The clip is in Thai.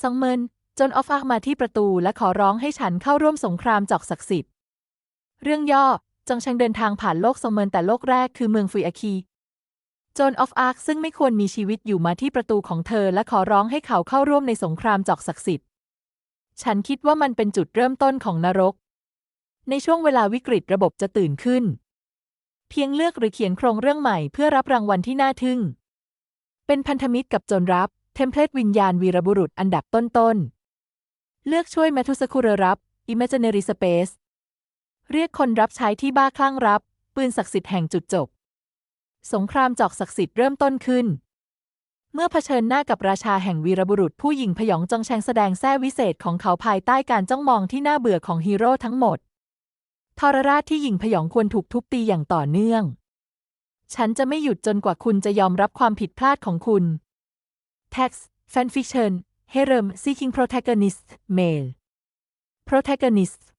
ซองเมินจนออฟอักมาที่ประตูและขอร้องให้ฉันเข้าร่วมสงครามจอกศักดิ์สิทธิ์ เรื่องย่อจงเชงเดินทางผ่านโลกซองเมินแต่โลกแรกคือเมืองฟุยอาคีจนออฟอาร์คซึ่งไม่ควรมีชีวิตอยู่มาที่ประตูของเธอและขอร้องให้เขาเข้าร่วมในสงครามจอกศักดิ์สิทธิ์ ฉันคิดว่ามันเป็นจุดเริ่มต้นของนรก ในช่วงเวลาวิกฤตระบบจะตื่นขึ้น เพียงเลือกหรือเขียนโครงเรื่องใหม่เพื่อรับรางวัลที่น่าทึ่ง เป็นพันธมิตรกับจนรับ เทมเพลตวิญญาณวีรบุรุษอันดับต้นๆ เลือกช่วยแมทุสคุเรรับ Imaginary Space เรียกคนรับใช้ที่บ้าคลั่งรับ ปืนศักดิ์สิทธิ์แห่งจุดจบ สงครามจอกศักดิ์สิทธิ์เริ่มต้นขึ้น เมื่อเผชิญหน้ากับราชาแห่งวีรบุรุษผู้หญิงพยองจองแชงแสดงแท้วิเศษของเขาภายใต้การจ้องมองที่น่าเบื่อของฮีโร่ทั้งหมด ทรราชที่หญิงพยองควรถูกทุบตีอย่างต่อเนื่อง ฉันจะไม่หยุดจนกว่าคุณจะยอมรับความผิดพลาดของคุณ Text Fanfiction Harem Seeking Protagonist Male Protagonist